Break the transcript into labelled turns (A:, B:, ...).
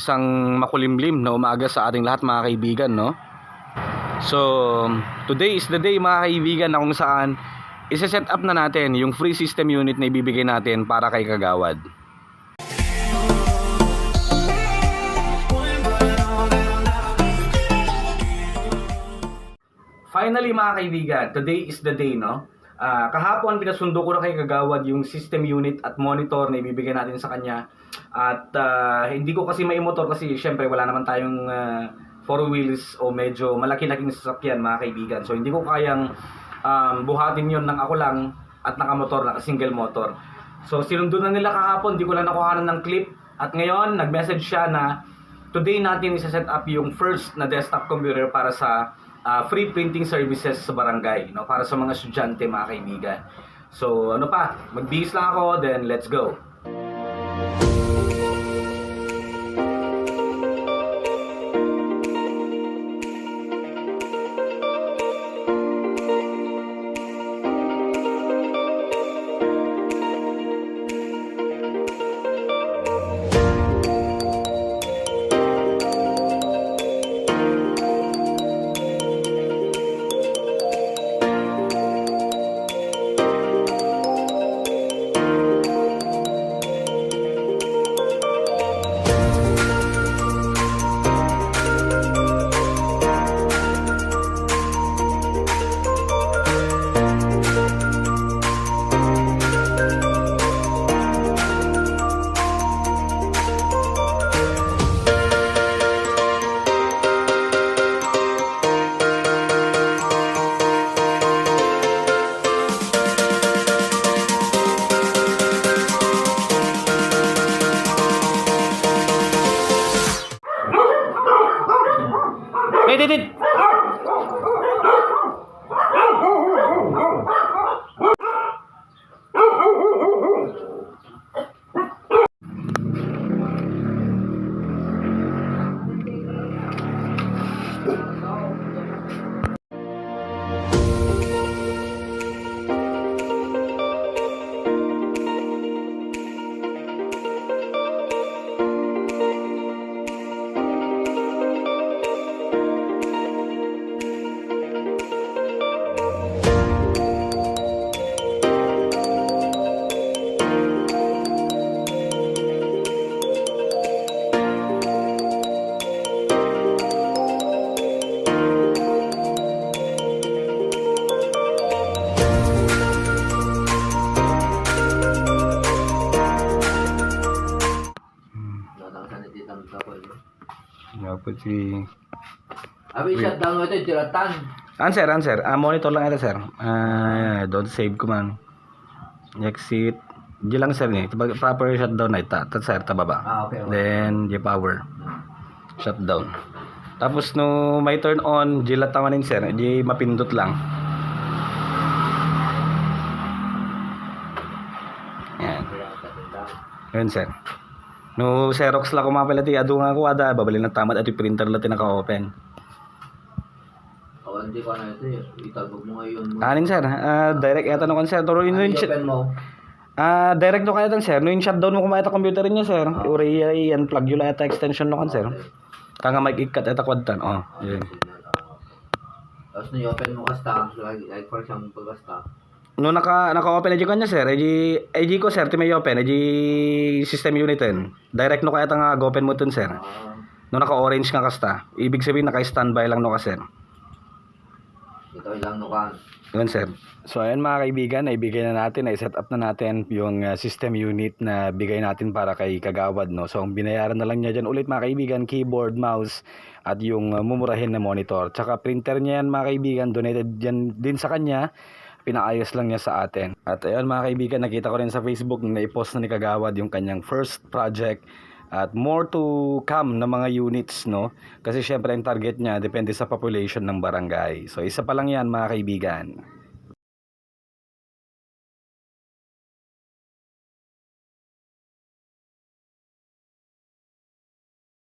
A: isang makulimlim na umaga sa ating lahat mga kaibigan, no? So, today is the day mga kaibigan na kung saan isa-set up na natin yung free system unit na ibibigay natin para kay Kagawad. Finally mga kaibigan, today is the day, no? Ah, kahapon pinasundo ko na kay Kagawad yung system unit at monitor na ibibigay natin sa kanya. At ah, hindi ko kasi may motor kasi syempre wala naman tayong ah, four wheels o medyo malaki-laking sasakyan mga kaibigan. So hindi ko kayang um, buhatin yon ng ako lang at nakamotor na single motor. So sinundo na nila kahapon, hindi ko lang nakuhanan ng clip. At ngayon, nag-message siya na today natin isa-set up yung first na desktop computer para sa ah, free printing services sa barangay, no? Para sa mga estudyante, mga kaibigan. So, ano pa, magbihis lang ako, then let's go.
B: Tapos.
A: Nga po si...
B: Abi, shutdown mo ito, yung tiratan.
A: Answer, answer. Ah, monitor lang ito, sir. Ah, don't save ko man. Exit. Di lang, sir, ni. Proper shutdown na ito. Ito, sir, tababa.
B: Ah, okay, okay.
A: Then, di power. Shutdown. Tapos, no may turn on, di latamanin, sir. Di mapindot lang. Yan. Yun, sir. No, Xerox lang ko mapalati. Ado nga ko, ada. Babalin ng tamad at yung printer lang tinaka-open.
B: O, hindi ko na ito eh. Italbog mo ngayon.
A: Anin, sir. Ah, direct yata no sir. Turo yun
B: Ano
A: yun.
B: i-open mo?
A: Ah, direct no kaya tan sir. No yung shutdown mo kumaya ta computer niya sir. Uri yan plug yun ata extension no kan sir. Kanga mic ikat eta kwadtan. Oh, yun.
B: Tapos na i-open mo kasta, like, like for example, pagkasta.
A: No naka naka-open na kanya sir. Eji eji ko sir ti may open. Eji system unit ten. Direct no kaya ta nga open mo tun sir.
B: Ah,
A: No naka-orange nga kasta. Ibig sabihin naka-standby lang no ka sir.
B: ito ilang nukan.
A: Yun, sir. So, ayan mga kaibigan, naibigay na natin, na-set up na natin yung uh, system unit na bigay natin para kay Kagawad, no? So, ang binayaran na lang niya dyan ulit mga kaibigan, keyboard, mouse, at yung uh, mumurahin na monitor. Tsaka printer niya yan mga kaibigan, donated yan din sa kanya, pinaayos lang niya sa atin. At ayun mga kaibigan, nakita ko rin sa Facebook na i-post na ni Kagawad yung kanyang first project. At more to come na mga units no? Kasi syempre ang target niya depende sa population ng barangay. So isa pa lang yan mga kaibigan